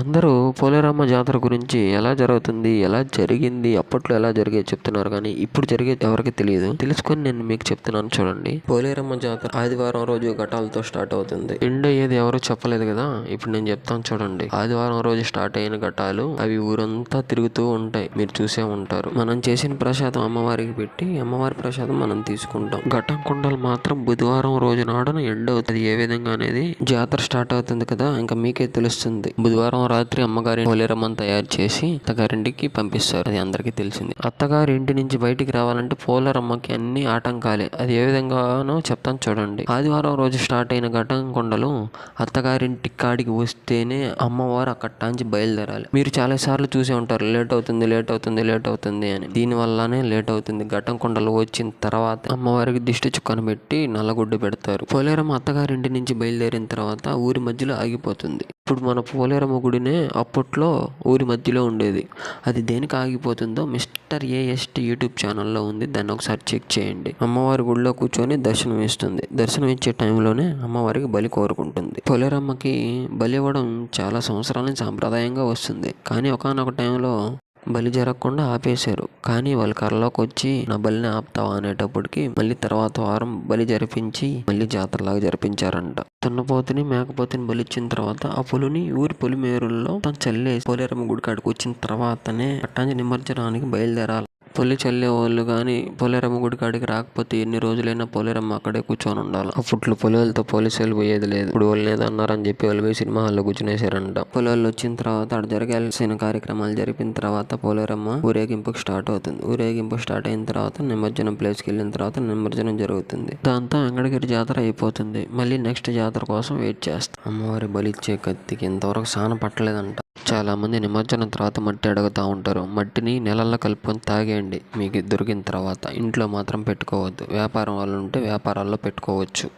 అందరూ పోలేరమ్మ జాతర గురించి ఎలా జరుగుతుంది ఎలా జరిగింది అప్పట్లో ఎలా జరిగేది చెప్తున్నారు కానీ ఇప్పుడు జరిగేది ఎవరికి తెలియదు. తెలుసుకొని నేను మీకు చెప్తున్నాను చూడండి. పోలేరమ్మ జాతర ఆదివారం రోజు ఘటాలతో స్టార్ట్ అవుతుంది. ఎండ్ అయ్యేది ఎవరు చెప్పలేదు కదా? ఇప్పుడు నేను చెప్తాను చూడండి. ఆదివారం రోజు స్టార్ట్ అయిన ఘటాలు అవి ఊరంతా తిరుగుతూ ఉంటాయి. మీరు చూసే ఉంటారు. మనం చేసిన ప్రసాదం అమ్మవారికి పెట్టి అమ్మవారి ప్రసాదం మనం తీసుకుంటాం. ఘటం కుండలు మాత్రం బుధవారం రోజు నాడున ఎండ్ అవుతుంది. ఏ విధంగా అనేది జాతర స్టార్ట్ అవుతుంది కదా ఇంకా మీకే తెలుస్తుంది. బుధవారం రాత్రి అమ్మగారి పోలేరమ్మని తయారు చేసి అత్తగారింటికి పంపిస్తారు. అది అందరికీ తెలిసింది. అత్తగారి ఇంటి నుంచి బయటికి రావాలంటే పోలేరమ్మకి అన్ని ఆటంకాలే. అది ఏ విధంగానో చెప్తాను చూడండి. ఆదివారం రోజు స్టార్ట్ అయిన ఘటం కొండలు అత్తగారింటి కాడికి వస్తేనే అమ్మవారు అక్కడ నుంచి బయలుదేరాలి. మీరు చాలా సార్లు చూసే ఉంటారు లేట్ అవుతుంది లేట్ అవుతుంది లేట్ అవుతుంది అని. దీని వల్లనే లేట్ అవుతుంది. ఘటం కొండలు వచ్చిన తర్వాత అమ్మవారికి దిష్టి చుక్కను పెట్టి నల్లగుడ్డు పెడతారు. పోలేరమ్మ అత్తగారింటి నుంచి బయలుదేరిన తర్వాత ఊరి మధ్యలో ఆగిపోతుంది. ఇప్పుడు మన పోలేరమ్మ గుడినే అప్పట్లో ఊరి మధ్యలో ఉండేది. అది దేనికి ఆగిపోతుందో మిస్టర్ ఏఎస్టీ యూట్యూబ్ ఛానల్లో ఉంది. దాన్ని ఒకసారి చెక్ చేయండి. అమ్మవారి గుడిలో కూర్చొని దర్శనం ఇస్తుంది. దర్శనం ఇచ్చే టైంలోనే అమ్మవారికి బలి కోరుకుంటుంది. పోలేరమ్మకి బలి ఇవ్వడం చాలా సంవత్సరాల నుంచి సాంప్రదాయంగా వస్తుంది. కానీ ఒకనొక టైంలో బలి జరగకుండా ఆపేశారు. కానీ వాళ్ళ కర్రలోకి వచ్చి నా బలిని ఆపుతావా? అనేటప్పటికి మళ్ళీ తర్వాత వారం బలి జరిపించి మళ్ళీ జాతరలాగా జరిపించారంట. తున్నపోతుని మేకపోతుని బలి ఇచ్చిన తర్వాత ఆ పులిని ఊరి పొలిమేరుల్లో తను చల్లేసి పోలేరమ్మ గుడి కాడికి వచ్చిన తర్వాతనే పట్టాంజలి నిమజ్జనానికి బయలుదేరాలి. పొలి చల్లే వాళ్ళు కానీ పోలేరమ్మ గుడి కాడికి రాకపోతే ఎన్ని రోజులైనా పోలేరమ్మ అక్కడే కూర్చొని ఉండాలి? అప్పట్లో పొలాలతో పోలీసులు పోయేది లేదు. ఇప్పుడు వాళ్ళు ఏదో అన్నారని చెప్పి వాళ్ళు పోయి సినిమా హాల్లో కూర్చునేసారంట పొలాలు వచ్చిన తర్వాత అక్కడ జరగాల్సిన కార్యక్రమాలు జరిపిన తర్వాత పోలేరమ్మ ఊరేగింపుకి స్టార్ట్ అవుతుంది. ఊరేగింపు స్టార్ట్ అయిన తర్వాత నిమజ్జనం ప్లేస్కి వెళ్ళిన తర్వాత నిమజ్జనం జరుగుతుంది. దాంతో వెంకటగిరి జాతర అయిపోతుంది. మళ్ళీ నెక్స్ట్ జాతర కోసం వెయిట్ చేస్తాం. అమ్మవారి బలిచ్చే కత్తికి ఇంతవరకు సాన పట్టలేదంట. చాలా మంది నిమజ్జనం తర్వాత మట్టి అడుగుతూ ఉంటారు. మట్టిని నెలల్లో కలుపుకొని తాగేయండి. మీకు దొరికిన తర్వాత ఇంట్లో మాత్రం పెట్టుకోవద్దు. వ్యాపారం వాళ్ళు ఉంటే వ్యాపారాల్లో పెట్టుకోవచ్చు.